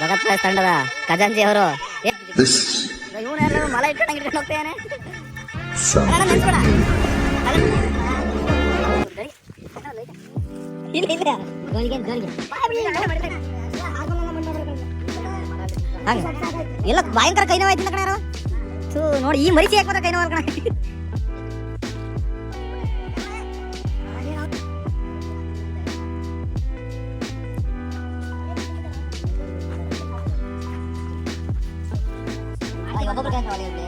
Bhagat price ತಂಡದ ಖಜಾಂಜಿ ಅವರು. ಇವನು ಮಲ ಇಟ್ಕೊಂಡು ಇಟ್ಕೊಂಡು ಹೋಗ್ತಾನೆ ಎಲ್ಲ ಭಯಂಕರ ಕೈ ನೋವಾಯ್ತು ಕಣ ಯಾರು? ನೋಡಿ ಈ ಮರಿಸಿ ಯಾಕೆ ಕೈ ನೋವು ಕಣ? 我不敢跳这个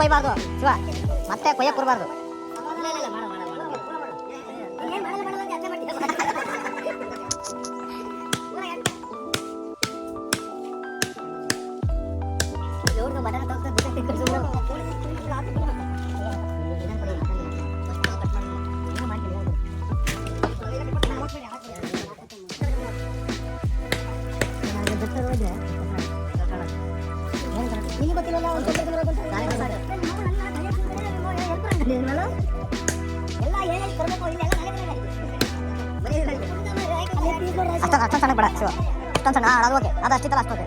ಕೊಯ್ಬಾರ್ದು ಶಿವ ಮತ್ತೆ ಕೊಯ್ಯಕ್ ಕೊಡ್ಬಾರ್ದು ಅಷ್ಟೊಂದು ಅಷ್ಟೊಂದು ಸಣ್ಣ ಬೇಡ ಶಿವ. ಅಷ್ಟೊಂದು ಸಣ್ಣ ಅದು ಓಕೆ. ಅದು ಅಷ್ಟಿತ್ತಲ್ಲ ಅಷ್ಟು ಓಕೆ.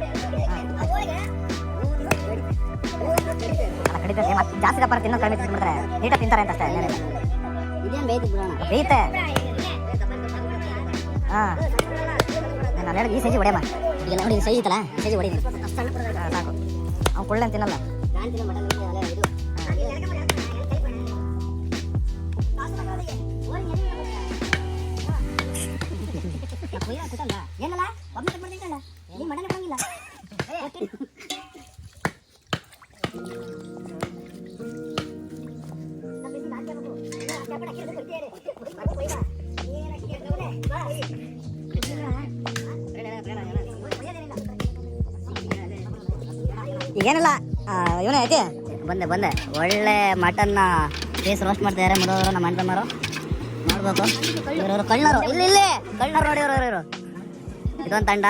ಅಲ್ಲ ಕಡಿತೈತೆ ಮತ್ತೆ ಜಾಸ್ತಿ ದಪ್ಪ ತಿನ್ನೋ ಕಡಿಮೆ ತಿಂದ್ಬಿಟ್ರೆ ನೀಟಾಗಿ ತಿಂತಾರೆ ಅಂತ ಅಷ್ಟೇ. ಬೇಯುತ್ತೆ ಹಾಂ. ನಾನು ಹೇಳಿದ ಈ ಸೈಜಿ ಹೊಡೆಯಮ್ಮ. ಈಗ ನೋಡಿ ಸೈಜ್ ಇತ್ತಲ್ಲ ಸೈಜಿ ಹೊಡಿ ಸಾಕು. ಅವ್ನು ಕೊಳ್ಳೆ ತಿನ್ನಲ್ಲ ಏನಲ್ಲ ಒಬ್ಬ ಕಟ್ ಮಾಡ್ತಿದ್ದಲ್ಲ ನೀ ಮಡನೆ ಬರಂಗಿಲ್ಲ ಏನಿಲ್ಲ ಇವನೇ ಐತಿ ಬಂದೆ ಬಂದೆ. ಒಳ್ಳೆ ಮಟನ್ನ ಪೀಸ್ ರೋಸ್ಟ್ ಮಾಡ್ತಿದ್ದಾರೆ ಮದವರು ನಮ್ಮ ಅಣ್ಣತಮ್ಮರು. ನೋಡ್ಬೇಕು ಇವರು ಕಳ್ಳರು ಇಲ್ಲಿ ಇಲ್ಲಿ! ಕಳ್ಳರು ನೋಡಿ ಇವರು ಇವರು. ಇದೊಂದು ತಂಡ.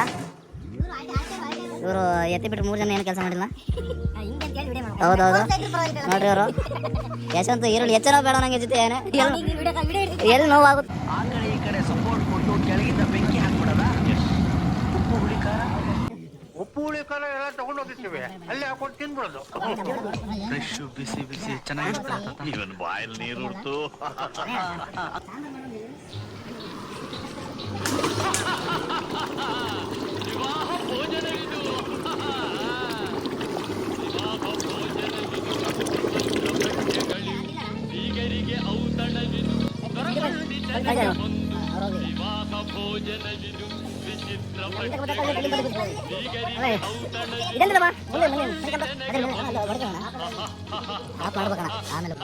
ಇವರು ಎತ್ತಿ ಬಿಟ್ಟು ಮೂರು ಜನ ಏನು ಕೆಲಸ ಮಾಡಿಲ್ಲ. ಹೌದೌದು. ನೋಡ್ರಿ ಅವರು ಯಶವಂತ ಈರುಳ್ಳಿ ಎಚ್ಚರ ಬೇಡ ನಂಗೆ ಜೊತೆ ಏನು. ಎಲ್ಲಿ ನೋವಾಗುತ್ತೆ? ಉಪ್ಪು ಹುಳಿ ಎಲ್ಲ ತಗೊಂಡು ಹೋಗಿರ್ತೀವಿ. ಅಲ್ಲೇ ಹಾಕೊಂಡು ತಿನ್ಬಿಡೋದು. ಫ್ರೆಶ್ ಬಿಸಿ ಬಿಸಿ ಚೆನ್ನಾಗಿರುತ್ತೆ ಇವನ್ ಬಾಯಲ್ಲಿ ನೀರು ಉಡ್ತು. ವಿವಾಹ ಇದೆಂತದಮ್ಮ ಮುಂದೆ ಒಂದು ವಿವಾಹ ಆಮೇಲೆ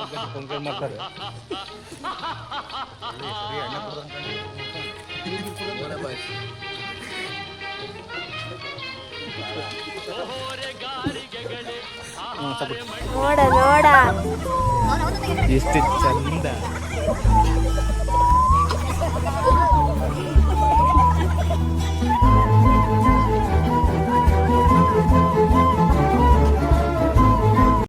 ನೋಡ ನೋಡ. ಎಷ್ಟು ಚಂದ.